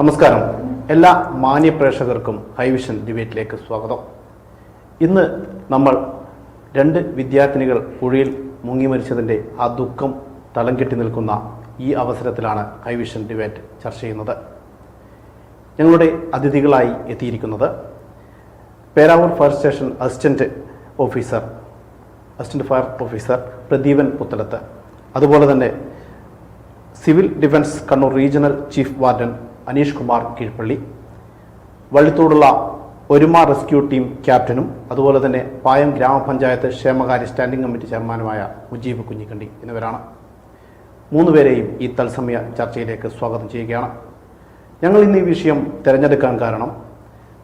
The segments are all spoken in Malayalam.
നമസ്കാരം. എല്ലാ മാന്യ പ്രേക്ഷകർക്കും ഹൈവിഷൻ ഡിബേറ്റിലേക്ക് സ്വാഗതം. ഇന്ന് നമ്മൾ രണ്ട് വിദ്യാർത്ഥിനികൾ പുഴയിൽ മുങ്ങി മരിച്ചതിന്റെ ആ ദുഃഖം തളം കെട്ടി നിൽക്കുന്ന ഈ അവസരത്തിലാണ് ഹൈവിഷൻ ഡിബേറ്റ് ചർച്ച ചെയ്യുന്നത്. ഞങ്ങളുടെ അതിഥികളായി എത്തിയിരിക്കുന്നത് Peravoor fire station assistant officer assistant fire officer Pradeepan Puthalath. അതുപോലെ തന്നെ civil defence Kannur regional chief warden Aneesh Kumar Keezhpally വള്ളിത്തോടുള്ള Oruma rescue team ക്യാപ്റ്റനും അതുപോലെ തന്നെ പായം ഗ്രാമപഞ്ചായത്ത് ക്ഷേമകാര്യ സ്റ്റാൻഡിംഗ് കമ്മിറ്റി ചെയർമാനുമായ മുജീബ് കുഞ്ഞിക്കണ്ടി എന്നിവരാണ്. മൂന്നുപേരെയും ഈ തത്സമയ ചർച്ചയിലേക്ക് സ്വാഗതം ചെയ്യുകയാണ്. ഞങ്ങൾ ഇന്ന് ഈ വിഷയം തിരഞ്ഞെടുക്കാൻ കാരണം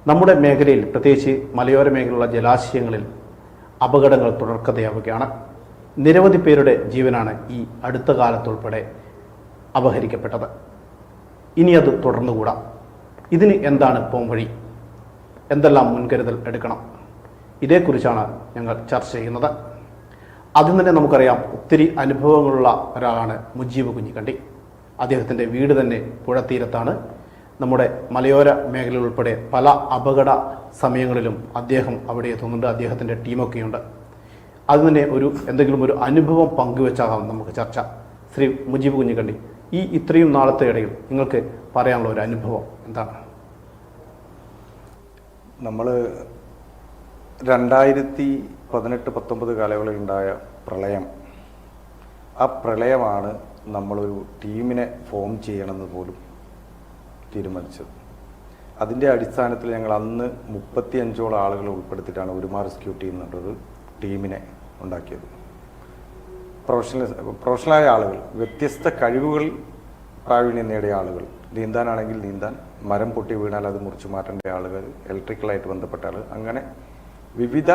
നമ്മുടെ മേഖലയിൽ പ്രത്യേകിച്ച് മലയോര മേഖലയിലുള്ള ജലാശയങ്ങളിൽ അപകടങ്ങൾ തുടർക്കഥയാവുകയാണ്. നിരവധി പേരുടെ ജീവനാണ് ഈ അടുത്ത കാലത്തുൾപ്പെടെ അപഹരിക്കപ്പെട്ടത്. ഇനി അത് തുടർന്നുകൂടാ? ഇതിന് എന്താണ് പോംവഴി എന്തെല്ലാം മുൻകരുതൽ എടുക്കണം? ഇതേക്കുറിച്ചാണ് ഞങ്ങൾ ചർച്ച ചെയ്യുന്നത്. ആദ്യം തന്നെ നമുക്കറിയാം ഒത്തിരി അനുഭവങ്ങളുള്ള ഒരാളാണ് മുജീബ് കുഞ്ഞിക്കണ്ടി. അദ്ദേഹത്തിന്റെ വീട് തന്നെ പുഴത്തീരത്താണ്. നമ്മുടെ മലയോര മേഖല ഉൾപ്പെടെ പല അപകട സമയങ്ങളിലും അദ്ദേഹം അവിടെ എത്തുന്നുണ്ട്. അദ്ദേഹത്തിന്റെ ടീമൊക്കെയുണ്ട്. അത് തന്നെ ഒരു എന്തെങ്കിലും ഒരു അനുഭവം പങ്കുവെച്ചാകാം നമുക്ക് ചർച്ച. ശ്രീ മുജീബ് കുഞ്ഞിക്കണ്ടി ഈ ഇത്രയും നാളത്തെ ഇടയിൽ നിങ്ങൾക്ക് പറയാനുള്ള ഒരു അനുഭവം എന്താണ്? നമ്മൾ രണ്ടായിരത്തി പതിനെട്ട് പത്തൊമ്പത് കാലയളവിൽ ഉണ്ടായ പ്രളയം. ആ പ്രളയമാണ് നമ്മളൊരു ടീമിനെ ഫോം ചെയ്യണമെന്ന് പോലും തീരുമാനിച്ചത്. അതിന്റെ അടിസ്ഥാനത്തിൽ ഞങ്ങൾ അന്ന് മുപ്പത്തി അഞ്ചോളം ആളുകളെ ഉൾപ്പെടുത്തിയിട്ടാണ് ഒരുമാ റെസ്ക്യൂ ടീം എന്നുള്ളൊരു ടീമിനെ ഉണ്ടാക്കിയത്. പ്രൊഫഷണൽ പ്രൊഫഷണലായ ആളുകൾ വ്യത്യസ്ത കഴിവുകൾ പ്രാവീണ്യം നേടിയ ആളുകൾ. നീന്താനാണെങ്കിൽ നീന്താൻ മരം പൊട്ടി വീണാൽ അത് മുറിച്ചു മാറ്റേണ്ട ആളുകൾ ഇലക്ട്രിക്കലായിട്ട് ബന്ധപ്പെട്ട ആളുകൾ അങ്ങനെ വിവിധ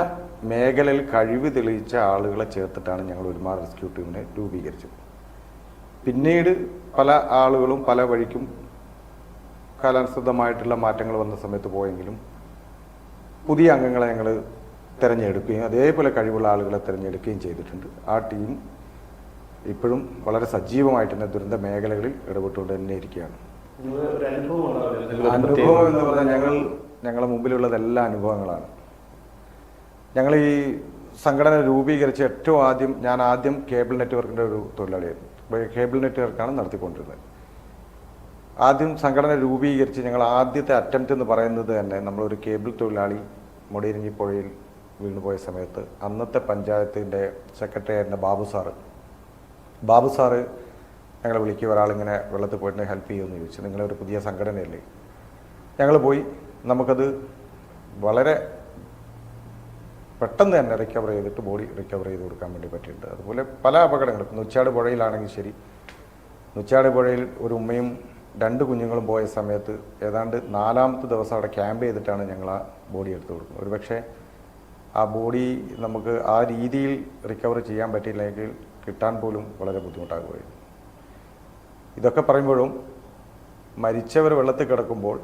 മേഖലയിൽ കഴിവ് തെളിയിച്ച ആളുകളെ ചേർത്തിട്ടാണ് ഞങ്ങൾ ഒരുമാർ റെസ്ക്യൂ ടീമിനെ രൂപീകരിച്ചത്. പിന്നീട് പല ആളുകളും പല വഴിക്കും കാലാനുസൃതമായിട്ടുള്ള മാറ്റങ്ങൾ വന്ന സമയത്ത് പോയെങ്കിലും പുതിയ അംഗങ്ങളെ ഞങ്ങൾ തിരഞ്ഞെടുക്കുകയും അതേപോലെ കഴിവുള്ള ആളുകളെ തിരഞ്ഞെടുക്കുകയും ചെയ്തിട്ടുണ്ട്. ആ ടീം ഇപ്പോഴും വളരെ സജീവമായിട്ട് തന്നെ ദുരന്ത മേഖലകളിൽ ഇടപെട്ടുകൊണ്ട് തന്നെ ഇരിക്കുകയാണ്. അനുഭവം എന്ന് പറഞ്ഞാൽ ഞങ്ങൾ ഞങ്ങളുടെ മുമ്പിലുള്ളതെല്ലാം അനുഭവങ്ങളാണ്. ഞങ്ങൾ ഈ സംഘടന രൂപീകരിച്ച ഏറ്റവും ആദ്യം ഞാൻ ആദ്യം കേബിൾ നെറ്റ്വർക്കിന്റെ ഒരു തൊഴിലാളിയായിരുന്നു. കേബിൾ നെറ്റ്വർക്കാണ് നടത്തിക്കൊണ്ടിരുന്നത്. ആദ്യം സംഘടന രൂപീകരിച്ച് ഞങ്ങൾ ആദ്യത്തെ അറ്റംപ്റ്റ് എന്ന് പറയുന്നത് തന്നെ നമ്മളൊരു കേബിൾ തൊഴിലാളി മുടിയിരിഞ്ഞി പുഴയിൽ വീണുപോയ സമയത്ത് അന്നത്തെ പഞ്ചായത്തിന്റെ സെക്രട്ടറി ആയിരുന്ന ബാബു സാറ് ബാബു സാറ് ഞങ്ങളെ വിളിക്കുക ഒരാളിങ്ങനെ വെള്ളത്തിൽ പോയിട്ട് ഹെൽപ്പ് ചെയ്യുമെന്ന് ചോദിച്ചു. നിങ്ങളൊരു പുതിയ സംഘടനയല്ലേ? ഞങ്ങൾ പോയി. നമുക്കത് വളരെ പെട്ടെന്ന് തന്നെ റിക്കവർ ചെയ്തിട്ട് ബോഡി റിക്കവർ ചെയ്ത് കൊടുക്കാൻ വേണ്ടി പറ്റിയിട്ടുണ്ട്. അതുപോലെ പല അപകടങ്ങളും. നുച്ചാട് പുഴയിലാണെങ്കിൽ ശരി. നുച്ചാട് പുഴയിൽ ഒരു ഉമ്മയും രണ്ട് കുഞ്ഞുങ്ങളും പോയ സമയത്ത് ഏതാണ്ട് നാലാമത്തെ ദിവസം അവിടെ ക്യാമ്പ് ചെയ്തിട്ടാണ് ഞങ്ങൾ ആ ബോഡി എടുത്തു കൊടുക്കുന്നത്. ഒരുപക്ഷെ ആ ബോഡി നമുക്ക് ആ രീതിയിൽ റിക്കവർ ചെയ്യാൻ പറ്റിയില്ലെങ്കിൽ കിട്ടാൻ പോലും വളരെ ബുദ്ധിമുട്ടാകുമായിരുന്നു ഇതൊക്കെ പറയുമ്പോഴും മരിച്ചവർ വെള്ളത്തിൽ കിടക്കുമ്പോൾ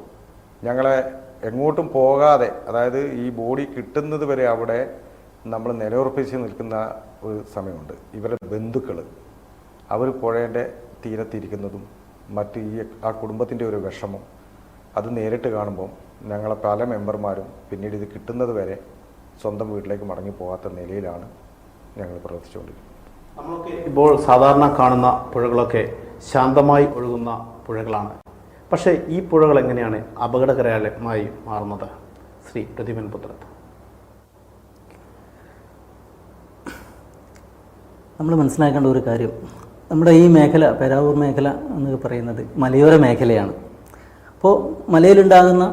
ഞങ്ങളെ എങ്ങോട്ടും പോകാതെ അതായത് ഈ ബോഡി കിട്ടുന്നത് വരെ അവിടെ നമ്മൾ നിലയുറപ്പിച്ച് നിൽക്കുന്ന ഒരു സമയമുണ്ട്. ഇവരുടെ ബന്ധുക്കൾ അവർ പുഴേന്റെ തീരത്തിരിക്കുന്നതും മറ്റ് ഈ ആ കുടുംബത്തിന്റെ ഒരു വിഷമം അത് നേരിട്ട് കാണുമ്പോൾ ഞങ്ങളെ പല മെമ്പർമാരും പിന്നീട് ഇത് കിട്ടുന്നത് വരെ സ്വന്തം വീട്ടിലേക്ക് മടങ്ങി പോകാത്ത നിലയിലാണ് ഞങ്ങൾ പ്രവർത്തിച്ചുകൊണ്ടിരിക്കുന്നത്. നമ്മളൊക്കെ ഇപ്പോൾ സാധാരണ കാണുന്ന പുഴകളൊക്കെ ശാന്തമായി ഒഴുകുന്ന പുഴകളാണ്. പക്ഷേ ഈ പുഴകൾ എങ്ങനെയാണ് അപകടകരമായി മാറുന്നത്? ശ്രീ പ്രതിമൻ പുത്ര നമ്മൾ മനസ്സിലാക്കേണ്ട ഒരു കാര്യം. നമ്മുടെ ഈ മേഖല പേരാവൂർ മേഖല എന്ന് പറയുന്നത് മലയോര മേഖലയാണ്. അപ്പോൾ മലയിലുണ്ടാകുന്ന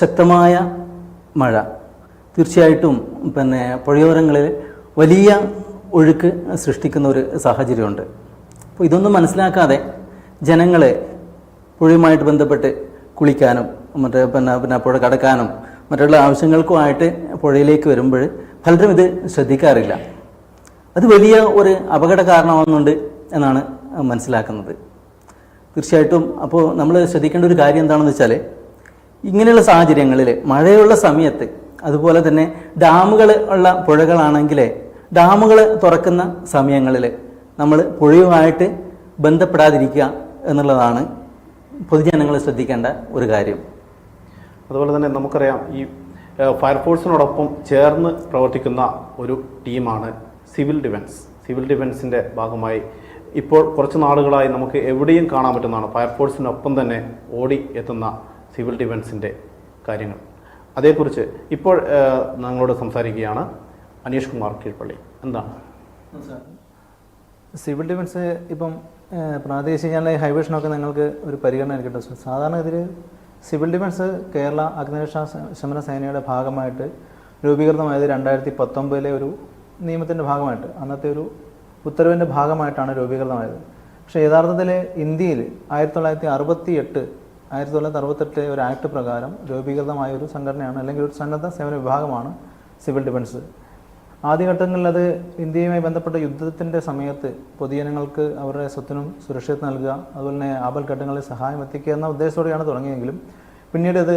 ശക്തമായ മഴ തീർച്ചയായിട്ടും പിന്നെ പുഴയോരങ്ങളിൽ വലിയ ഒഴുക്ക് സൃഷ്ടിക്കുന്ന ഒരു സാഹചര്യമുണ്ട്. അപ്പോൾ ഇതൊന്നും മനസ്സിലാക്കാതെ ജനങ്ങൾ പുഴയുമായിട്ട് ബന്ധപ്പെട്ട് കുളിക്കാനും മറ്റേ പിന്നെ പിന്നെ പുഴ കടക്കാനും മറ്റുള്ള ആവശ്യങ്ങൾക്കുമായിട്ട് പുഴയിലേക്ക് വരുമ്പോൾ പലരും ഇത് ശ്രദ്ധിക്കാറില്ല. അത് വലിയ ഒരു അപകട കാരണമാകുന്നുണ്ട് എന്നാണ് മനസ്സിലാക്കുന്നത്. തീർച്ചയായിട്ടും അപ്പോൾ നമ്മൾ ശ്രദ്ധിക്കേണ്ട ഒരു കാര്യം എന്താണെന്ന് വെച്ചാൽ ഇങ്ങനെയുള്ള സാഹചര്യങ്ങളിൽ മഴയുള്ള സമയത്ത് അതുപോലെ തന്നെ ഡാമുകൾ ഉള്ള പുഴകളാണെങ്കിൽ ഡാമുകൾ തുറക്കുന്ന സമയങ്ങളിൽ നമ്മൾ പുഴയുമായിട്ട് ബന്ധപ്പെടാതിരിക്കുക എന്നുള്ളതാണ് പൊതുജനങ്ങൾ ശ്രദ്ധിക്കേണ്ട ഒരു കാര്യം. അതുപോലെ തന്നെ നമുക്കറിയാം ഈ ഫയർഫോഴ്സിനോടൊപ്പം ചേർന്ന് പ്രവർത്തിക്കുന്ന ഒരു ടീമാണ് സിവിൽ ഡിഫൻസ്. സിവിൽ ഡിഫൻസിന്റെ ഭാഗമായി ഇപ്പോൾ കുറച്ച് നാളുകളായി നമുക്ക് എവിടെയും കാണാൻ പറ്റുന്നതാണ്. ഫയർഫോഴ്സിനൊപ്പം തന്നെ ഓടി എത്തുന്ന സിവിൽ ഡിഫൻസിന്റെ കാര്യങ്ങൾ. അതേക്കുറിച്ച് ഇപ്പോൾ ഞങ്ങളോട് സംസാരിക്കുകയാണ്. അനീഷ് കുമാർ കീഴ്പള്ളി എന്താണ് സിവിൽ ഡിഫൻസ് ഇപ്പം പ്രാദേശിക ഹൈവേഷനൊക്കെ നിങ്ങൾക്ക് ഒരു പരിഗണന എടുക്കട്ടെ സാധാരണ ഇതിൽ സിവിൽ ഡിഫൻസ് കേരള അഗ്നിരക്ഷാ ശമന സേനയുടെ ഭാഗമായിട്ട് രൂപീകൃതമായത് രണ്ടായിരത്തി പത്തൊമ്പതിലെ ഒരു നിയമത്തിന്റെ ഭാഗമായിട്ട് അന്നത്തെ ഒരു ഉത്തരവിന്റെ ഭാഗമായിട്ടാണ് രൂപീകൃതമായത്. പക്ഷേ യഥാർത്ഥത്തിൽ ഇന്ത്യയിൽ ആയിരത്തി തൊള്ളായിരത്തി അറുപത്തി എട്ട് ആയിരത്തി തൊള്ളായിരത്തി അറുപത്തെട്ടിലെ ഒരു ആക്ട് പ്രകാരം രൂപീകൃതമായ ഒരു സംഘടനയാണ് അല്ലെങ്കിൽ ഒരു സന്നദ്ധ സേവന വിഭാഗമാണ് സിവിൽ ഡിഫൻസ്. ആദ്യഘട്ടങ്ങളിൽ അത് ഇന്ത്യയുമായി ബന്ധപ്പെട്ട യുദ്ധത്തിന്റെ സമയത്ത് പൊതുജനങ്ങൾക്ക് അവരുടെ സ്വത്തിനും സുരക്ഷിതത്വം നൽകുക അതുപോലെ തന്നെ ആപൽഘട്ടങ്ങളിൽ സഹായം എത്തിക്കുക എന്ന ഉദ്ദേശത്തോടെയാണ് തുടങ്ങിയെങ്കിലും പിന്നീട് അത്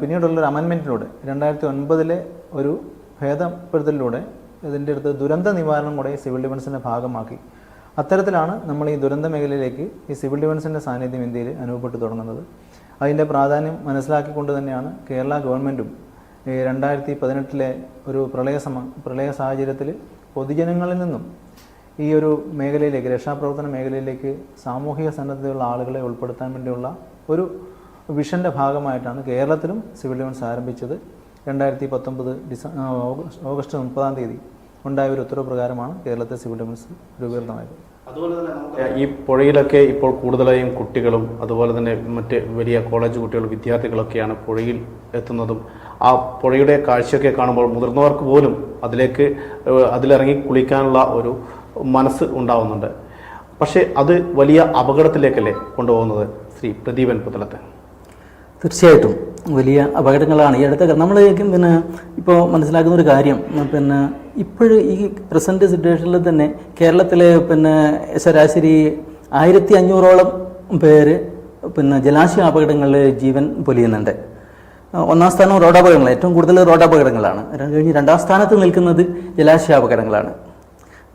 പിന്നീടുള്ളൊരു അമെൻമെന്റിലൂടെ രണ്ടായിരത്തി ഒൻപതിലെ ഒരു ഭേദപ്പെടുത്തലിലൂടെ ഇതിന്റെ അടുത്ത് ദുരന്ത നിവാരണം കൂടെ സിവിൽ ഡിഫൻസിന്റെ ഭാഗമാക്കി. അത്തരത്തിലാണ് നമ്മൾ ഈ ദുരന്ത മേഖലയിലേക്ക് ഈ സിവിൽ ഡിഫൻസിന്റെ സാന്നിധ്യം ഇന്ത്യയിൽ അനുഭവപ്പെട്ടു തുടങ്ങുന്നത്. അതിന്റെ പ്രാധാന്യം മനസ്സിലാക്കിക്കൊണ്ട് തന്നെയാണ് കേരള ഗവൺമെന്റും ഈ രണ്ടായിരത്തി പതിനെട്ടിലെ ഒരു പ്രളയ സമ പ്രളയ സാഹചര്യത്തിൽ പൊതുജനങ്ങളിൽ നിന്നും ഈ ഒരു മേഖലയിലേക്ക് രക്ഷാപ്രവർത്തന മേഖലയിലേക്ക് സാമൂഹിക സന്നദ്ധതയുള്ള ആളുകളെ ഉൾപ്പെടുത്താൻ വേണ്ടിയുള്ള ഒരു വിഷന്റെ ഭാഗമായിട്ടാണ് കേരളത്തിലും സിവിൽ ഡിഫൻസ് ആരംഭിച്ചത്. രണ്ടായിരത്തി പത്തൊമ്പത് ഡിസ ഓഗസ്റ്റ് മുപ്പതാം തീയതി. ഉണ്ടായ ഒരു ഉത്തരവ് പ്രകാരമാണ് കേരളത്തെ സിവിൽ ഡിഫൻസ് രൂപീകൃതമായത്. അതുപോലെ തന്നെ ഈ പുഴയിലൊക്കെ ഇപ്പോൾ കൂടുതലായും കുട്ടികളും അതുപോലെ തന്നെ മറ്റ് വലിയ കോളേജ് കുട്ടികളും വിദ്യാർത്ഥികളൊക്കെയാണ് പുഴയിൽ എത്തുന്നതും. ആ പുഴയുടെ കാഴ്ചയൊക്കെ കാണുമ്പോൾ മുതിർന്നവർക്ക് പോലും അതിലേക്ക് അതിലിറങ്ങി കുളിക്കാനുള്ള ഒരു മനസ്സ് ഉണ്ടാവുന്നുണ്ട്. പക്ഷേ അത് വലിയ അപകടത്തിലേക്കല്ലേ കൊണ്ടുപോകുന്നത്? ശ്രീ പ്രദീപൻ പുതലത്ത് തീർച്ചയായിട്ടും. വലിയ അപകടങ്ങളാണ് ഈ അടുത്ത നമ്മൾ പിന്നെ ഇപ്പോൾ മനസ്സിലാക്കുന്ന ഒരു കാര്യം പിന്നെ ഇപ്പോഴും ഈ പ്രസന്റ് സിറ്റുവേഷനിൽ തന്നെ കേരളത്തിലെ പിന്നെ ശരാശരി ആയിരത്തി അഞ്ഞൂറോളം പേര് പിന്നെ ജലാശയ അപകടങ്ങളിൽ ജീവൻ പൊലിയുന്നുണ്ട്. ഒന്നാം സ്ഥാനം റോഡപകടങ്ങൾ ഏറ്റവും കൂടുതൽ റോഡപകടങ്ങളാണ്. അപകടങ്ങളാണ് കഴിഞ്ഞ് രണ്ടാം സ്ഥാനത്ത് നിൽക്കുന്നത് ജലാശയ അപകടങ്ങളാണ്.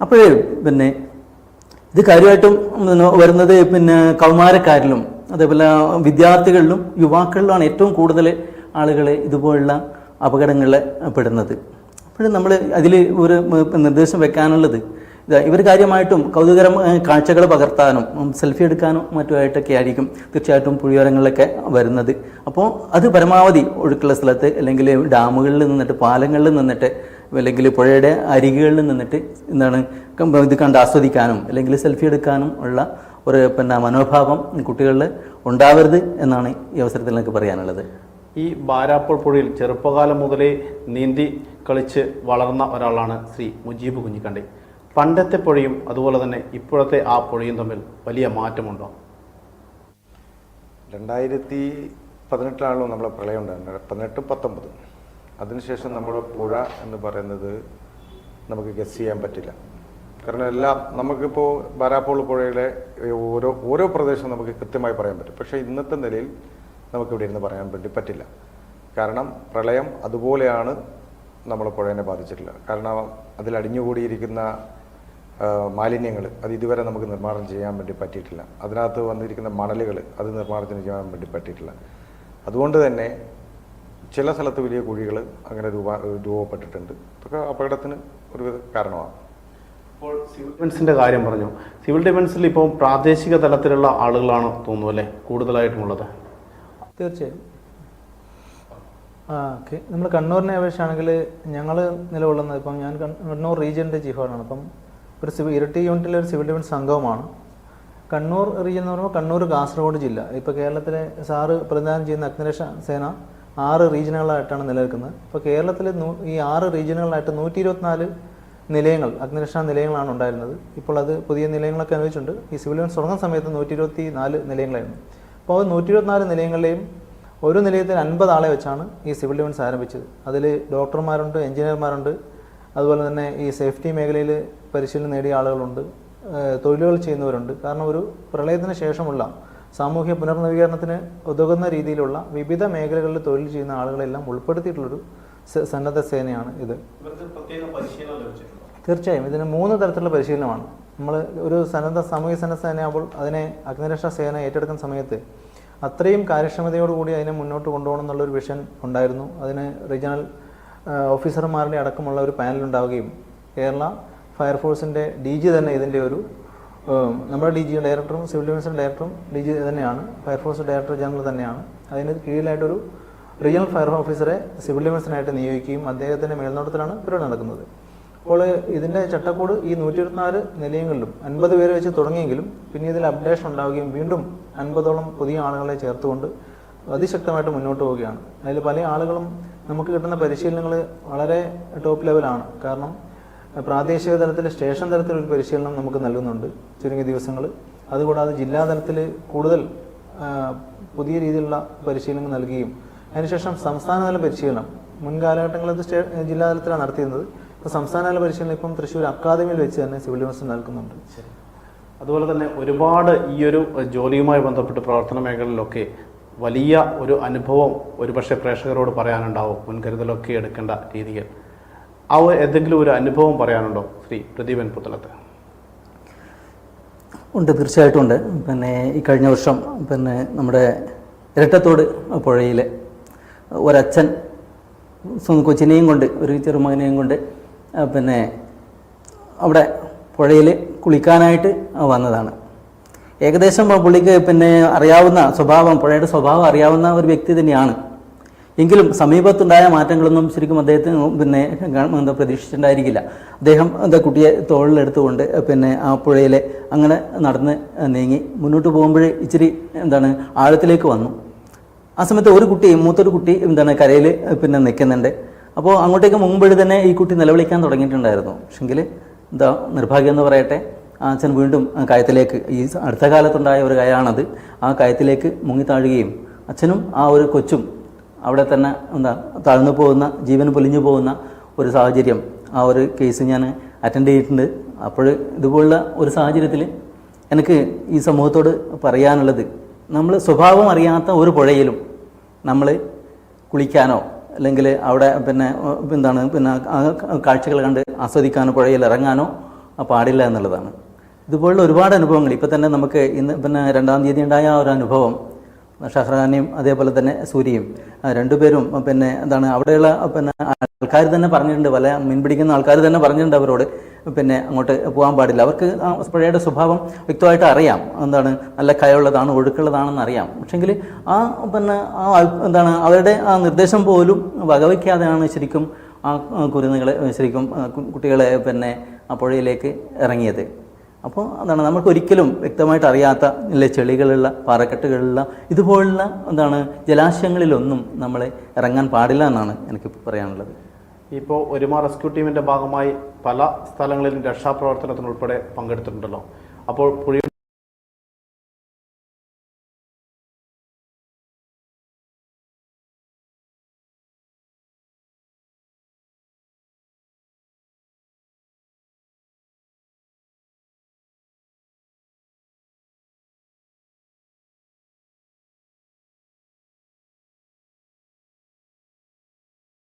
അപ്പോഴേ പിന്നെ ഇത് കാര്യമായിട്ടും വരുന്നത് പിന്നെ കൗമാരക്കാരിലും അതേപോലെ വിദ്യാർത്ഥികളിലും യുവാക്കളിലുമാണ് ഏറ്റവും കൂടുതൽ ആളുകൾ ഇതുപോലുള്ള അപകടങ്ങളിൽ പെടുന്നത്. അപ്പോഴും നമ്മൾ അതിൽ ഒരു നിർദ്ദേശം വെക്കാനുള്ളത് ഇവർ കാര്യമായിട്ടും കൗതുകരം കാഴ്ചകൾ പകർത്താനും സെൽഫി എടുക്കാനും മറ്റുമായിട്ടൊക്കെ ആയിരിക്കും തീർച്ചയായിട്ടും പുഴയോരങ്ങളിലൊക്കെ വരുന്നത്. അപ്പോൾ അത് പരമാവധി ഒഴുക്കുള്ള സ്ഥലത്ത് അല്ലെങ്കിൽ ഡാമുകളിൽ നിന്നിട്ട് പാലങ്ങളിൽ നിന്നിട്ട് അല്ലെങ്കിൽ പുഴയുടെ അരികുകളിൽ നിന്നിട്ട് എന്താണ് ഇത് കണ്ട് ആസ്വദിക്കാനും അല്ലെങ്കിൽ സെൽഫി എടുക്കാനും ഉള്ള ഒരു പിന്നെ മനോഭാവം കുട്ടികളിൽ ഉണ്ടാവരുത് എന്നാണ് ഈ അവസരത്തിൽ എനിക്ക് പറയാനുള്ളത്. ഈ ബാരാപ്പോൾ പുഴയിൽ ചെറുപ്പകാലം മുതലേ നീന്തി കളിച്ച് വളർന്ന ഒരാളാണ് ശ്രീ മുജീബ് കുഞ്ഞിക്കണ്ടി. പണ്ടത്തെ പുഴയും അതുപോലെ തന്നെ ഇപ്പോഴത്തെ ആ പുഴയും തമ്മിൽ വലിയ മാറ്റമുണ്ടോ? രണ്ടായിരത്തി പതിനെട്ടിലാണല്ലോ നമ്മളെ പ്രളയം ഉണ്ടായിരുന്നത്. പതിനെട്ടും പത്തൊമ്പതും. അതിനുശേഷം നമ്മുടെ പുഴ എന്ന് പറയുന്നത് നമുക്ക് ഗസ് ചെയ്യാൻ പറ്റില്ല. കാരണം എല്ലാം നമുക്കിപ്പോൾ ബാരാപ്പോൾ പുഴയുടെ ഓരോ ഓരോ പ്രദേശം നമുക്ക് കൃത്യമായി പറയാൻ പറ്റും. പക്ഷേ ഇന്നത്തെ നിലയിൽ നമുക്കിവിടെ ഇരുന്ന് പറയാൻ വേണ്ടി പറ്റില്ല. കാരണം പ്രളയം അതുപോലെയാണ് നമ്മളെ പുഴയെ ബാധിച്ചിട്ടുള്ളത്. കാരണം അതിൽ അടിഞ്ഞുകൂടിയിരിക്കുന്ന മാലിന്യങ്ങൾ അത് ഇതുവരെ നമുക്ക് നിർമ്മാർജനം ചെയ്യാൻ വേണ്ടി പറ്റിയിട്ടില്ല. അതിനകത്ത് വന്നിരിക്കുന്ന മണലുകൾ അത് നിർമ്മാർജനം ചെയ്യാൻ വേണ്ടി പറ്റിയിട്ടില്ല. അതുകൊണ്ട് തന്നെ ചില സ്ഥലത്ത് വലിയ കുഴികൾ അങ്ങനെ രൂപ രൂപപ്പെട്ടിട്ടുണ്ട്. ഇതൊക്കെ അപകടത്തിന് ഒരു കാരണമാണ് ഇപ്പോൾ സിവിൽ ഡിഫൻസിന്റെ കാര്യം പറഞ്ഞു. സിവിൽ ഡിഫൻസിൽ ഇപ്പോൾ പ്രാദേശിക തലത്തിലുള്ള ആളുകളാണ് തോന്നുന്നു അല്ലേ? കൂടുതലായിട്ടുമുള്ളത്. തീർച്ചയായും. ആ ഓക്കെ. നമ്മൾ കണ്ണൂരിനെ അപേക്ഷിച്ചാണെങ്കിൽ ഞങ്ങൾ നിലകൊള്ളുന്നത് ഇപ്പം ഞാൻ കണ്ണ- കണ്ണൂർ റീജിയന്റെ ചീഫാണ്. അപ്പം ഒരു സിവിൽ ഇരട്ടി യൂണിറ്റിലെ ഒരു സിവിൽ ഡിഫൻസ് സംഘവുമാണ്. കണ്ണൂർ റീജിയൻ എന്ന് പറയുമ്പോൾ കണ്ണൂർ കാസർഗോഡ് ജില്ല. ഇപ്പോൾ കേരളത്തിലെ സാറ് പ്രതിദാനം ചെയ്യുന്ന അഗ്നിരക്ഷ സേന ആറ് റീജിയനുകളായിട്ടാണ് നിലനിൽക്കുന്നത്. ഇപ്പോൾ കേരളത്തിൽ ഈ ആറ് റീജിയനുകളായിട്ട് നൂറ്റി ഇരുപത്തിനാല് നിലയങ്ങൾ അഗ്നിരക്ഷാ നിലയങ്ങളാണ് ഉണ്ടായിരുന്നത്. ഇപ്പോൾ അത് പുതിയ നിലയങ്ങളൊക്കെ അനുവദിച്ചിട്ടുണ്ട് ഈ സിവിൽ ഡിഫൻസ് തുടങ്ങുന്ന സമയത്ത് നൂറ്റി ഇരുപത്തി നാല് നിലയങ്ങളായിരുന്നു. അപ്പോൾ അത് നൂറ്റി ഇരുപത്തിനാല് നിലയങ്ങളിലെയും ഒരു നിലയത്തിൽ അൻപത് ആളെ വെച്ചാണ് ഈ സിവിൽ ഡിഫൻസ് ആരംഭിച്ചത്. അതിൽ ഡോക്ടർമാരുണ്ട് എഞ്ചിനീയർമാരുണ്ട്. അതുപോലെ തന്നെ ഈ സേഫ്റ്റി മേഖലയിൽ പരിശീലനം നേടിയ ആളുകളുണ്ട്. തൊഴിലുകൾ ചെയ്യുന്നവരുണ്ട്. കാരണം ഒരു പ്രളയത്തിന് ശേഷമുള്ള സാമൂഹ്യ പുനർനവീകരണത്തിന് ഉതകുന്ന രീതിയിലുള്ള വിവിധ മേഖലകളിൽ തൊഴിൽ ചെയ്യുന്ന ആളുകളെല്ലാം ഉൾപ്പെടുത്തിയിട്ടുള്ളൊരു സന്നദ്ധ സേനയാണ് ഇത്. തീർച്ചയായും. ഇതിന് മൂന്ന് തരത്തിലുള്ള പരിശീലനമാണ്. നമ്മൾ ഒരു സന്നദ്ധ സാമൂഹിക സന്നദ്ധ സേനയാകുമ്പോൾ അതിനെ അഗ്നിരക്ഷാ സേന ഏറ്റെടുക്കുന്ന സമയത്ത് അത്രയും കാര്യക്ഷമതയോടുകൂടി അതിനെ മുന്നോട്ട് കൊണ്ടുപോകണം എന്നുള്ളൊരു വിഷൻ ഉണ്ടായിരുന്നു. അതിന് റീജിയണൽ ഓഫീസർമാരുടെ അടക്കമുള്ള ഒരു പാനൽ ഉണ്ടാവുകയും കേരള ഫയർഫോഴ്സിന്റെ ഡി ജി തന്നെ ഇതിന്റെ ഒരു നമ്മുടെ ഡി ജി ഡയറക്ടറും സിവിൽ ഡിഫൻസിന്റെ ഡയറക്ടറും ഡി ജി തന്നെയാണ്. ഫയർഫോഴ്സ് ഡയറക്ടർ ജനറൽ തന്നെയാണ്. അതിന് കീഴിലായിട്ടൊരു റീജിയണൽ ഫയർ ഓഫീസറെ സിവിൽ ഡിഫൻസിനായിട്ട് നിയോഗിക്കുകയും അദ്ദേഹത്തിന്റെ മേൽനോട്ടത്തിലാണ് പരിപാടി നടക്കുന്നത്. അപ്പോൾ ഇതിന്റെ ചട്ടക്കൂട് ഈ നൂറ്റി ഇരുപത്തിനാല് നിലയങ്ങളിലും അൻപത് പേര് വെച്ച് തുടങ്ങിയെങ്കിലും പിന്നെ ഇതിൽ അപ്ഡേഷൻ ഉണ്ടാവുകയും വീണ്ടും അൻപതോളം പുതിയ ആളുകളെ ചേർത്തുകൊണ്ട് അതിശക്തമായിട്ട് മുന്നോട്ട് പോവുകയാണ്. അതിൽ പല ആളുകളും നമുക്ക് കിട്ടുന്ന പരിശീലനങ്ങൾ വളരെ ടോപ്പ് ലെവലാണ്. കാരണം പ്രാദേശിക തലത്തിൽ സ്റ്റേഷൻ തലത്തിൽ ഒരു പരിശീലനം നമുക്ക് നൽകുന്നുണ്ട് ചുരുങ്ങിയ ദിവസങ്ങൾ. അതുകൂടാതെ ജില്ലാ തലത്തിൽ കൂടുതൽ പുതിയ രീതിയിലുള്ള പരിശീലനം നൽകുകയും അതിനുശേഷം സംസ്ഥാനതല പരിശീലനം. മുൻ കാലഘട്ടങ്ങളിൽ സ്റ്റേ ജില്ലാ തലത്തിലാണ് നടത്തിയിരുന്നത്. ഇപ്പോൾ സംസ്ഥാനതല പരിശീലനം ഇപ്പം തൃശ്ശൂർ അക്കാദമിയിൽ വെച്ച് തന്നെ സിവിൽ ഡിഫൻസ് നൽകുന്നുണ്ട്. അതുപോലെ തന്നെ ഒരുപാട് ഈ ഒരു ജോലിയുമായി ബന്ധപ്പെട്ട് പ്രവർത്തന മേഖലയിലൊക്കെ വലിയ ഒരു അനുഭവം ഒരുപക്ഷെ പ്രേക്ഷകരോട് പറയാനുണ്ടാവും. മുൻകരുതലൊക്കെ എടുക്കേണ്ട രീതിയിൽ. ആ എന്തെങ്കിലും ഏതെങ്കിലും ഒരു അനുഭവം പറയാനുണ്ടോ ശ്രീ പ്രദീപൻ പുത്തലത്ത്? ഉണ്ട് തീർച്ചയായിട്ടും ഉണ്ട്. പിന്നെ ഈ കഴിഞ്ഞ വർഷം പിന്നെ നമ്മുടെ ഇരട്ടത്തോട് പുഴയിൽ ഒരച്ഛൻ സ്വന്തം കൊച്ചിനെയും കൊണ്ട് ഒരു ചെറുമകനെയും കൊണ്ട് പിന്നെ അവിടെ പുഴയിൽ കുളിക്കാനായിട്ട് വന്നതാണ്. ഏകദേശം പുള്ളിക്ക് പിന്നെ അറിയാവുന്ന സ്വഭാവം പുഴയുടെ സ്വഭാവം അറിയാവുന്ന ഒരു വ്യക്തി തന്നെയാണ്. എങ്കിലും സമീപത്തുണ്ടായ മാറ്റങ്ങളൊന്നും ശരിക്കും അദ്ദേഹത്തിന് പിന്നെ എന്താ പ്രതീക്ഷിച്ചിട്ടുണ്ടായിരിക്കില്ല. അദ്ദേഹം എന്താ കുട്ടിയെ തോളിലെടുത്തുകൊണ്ട് പിന്നെ ആ പുഴയിലെ അങ്ങനെ നടന്ന് നീങ്ങി മുന്നോട്ട് പോകുമ്പോഴേ ഇച്ചിരി എന്താണ് ആഴത്തിലേക്ക് വന്നു. ആ സമയത്ത് ഒരു കുട്ടി മൂത്തൊരു കുട്ടി എന്താണ് കരയിൽ പിന്നെ നിൽക്കുന്നുണ്ട്. അപ്പോൾ അങ്ങോട്ടേക്ക് മുമ്പഴ് തന്നെ ഈ കുട്ടി നിലവിളിക്കാൻ തുടങ്ങിയിട്ടുണ്ടായിരുന്നു. പക്ഷെങ്കിൽ എന്താ നിർഭാഗ്യം എന്ന് പറയട്ടെ അച്ഛൻ വീണ്ടും കയത്തിലേക്ക് ഈ അടുത്ത കാലത്തുണ്ടായ ഒരു കയാണത് ആ കയത്തിലേക്ക് മുങ്ങി താഴുകയും അച്ഛനും ആ ഒരു കൊച്ചും അവിടെ തന്നെ എന്താ താഴ്ന്നു പോകുന്ന ജീവൻ പൊലിഞ്ഞു പോകുന്ന ഒരു സാഹചര്യം ആ ഒരു കേസ് ഞാൻ അറ്റൻഡ് ചെയ്തിട്ടുണ്ട്. അപ്പോൾ ഇതുപോലുള്ള ഒരു സാഹചര്യത്തിൽ എനിക്ക് ഈ സമൂഹത്തോട് പറയാനുള്ളത് നമ്മൾ സ്വഭാവം അറിയാത്ത ഒരു പുഴയിലും നമ്മൾ കുളിക്കാനോ അല്ലെങ്കിൽ അവിടെ പിന്നെ എന്താണ് പിന്നെ കാഴ്ചകൾ കണ്ട് ആസ്വദിക്കാനോ പുഴയിൽ ഇറങ്ങാനോ പാടില്ല എന്നുള്ളതാണ്. ഇതുപോലുള്ള ഒരുപാട് അനുഭവങ്ങൾ. ഇപ്പോൾ തന്നെ നമുക്ക് ഇന്ന് പിന്നെ രണ്ടാം തീയതി ഉണ്ടായ ഒരു അനുഭവം ഷഹ്റാനെയും അതേപോലെ തന്നെ സൂര്യയും രണ്ടുപേരും പിന്നെ എന്താണ് അവിടെയുള്ള പിന്നെ ആൾക്കാർ തന്നെ പറഞ്ഞിട്ടുണ്ട് വല മീൻ പിടിക്കുന്ന ആൾക്കാർ തന്നെ പറഞ്ഞിട്ടുണ്ട് അവരോട്. പിന്നെ അങ്ങോട്ട് പോകാൻ പാടില്ല. അവർക്ക് പുഴയുടെ സ്വഭാവം വ്യക്തമായിട്ട് അറിയാം. എന്താണ് നല്ല കയമുള്ളതാണ് ഒഴുക്കുള്ളതാണെന്ന് അറിയാം. പക്ഷെങ്കിൽ ആ പിന്നെ ആ എന്താണ് അവരുടെ ആ നിർദ്ദേശം പോലും വകവയ്ക്കാതെയാണ് ശരിക്കും ആ കുരുന്നുകളെ ശരിക്കും കുട്ടികളെ പിന്നെ ആ പുഴയിലേക്ക് ഇറങ്ങിയത്. അപ്പോൾ എന്താണ് നമുക്ക് ഒരിക്കലും വ്യക്തമായിട്ട് അറിയാത്ത ഇല്ല ചെളികളുള്ള പാറക്കെട്ടുകളുള്ള ഇതുപോലുള്ള എന്താണ് ജലാശയങ്ങളിലൊന്നും നമ്മൾ ഇറങ്ങാൻ പാടില്ല എന്നാണ് എനിക്ക് പറയാനുള്ളത്. ഇപ്പോൾ ഒരുമ റെസ്ക്യൂ ടീമിന്റെ ഭാഗമായി പല സ്ഥലങ്ങളിലും രക്ഷാപ്രവർത്തനത്തിനുൾപ്പെടെ പങ്കെടുത്തിട്ടുണ്ടല്ലോ. അപ്പോൾ പുഴ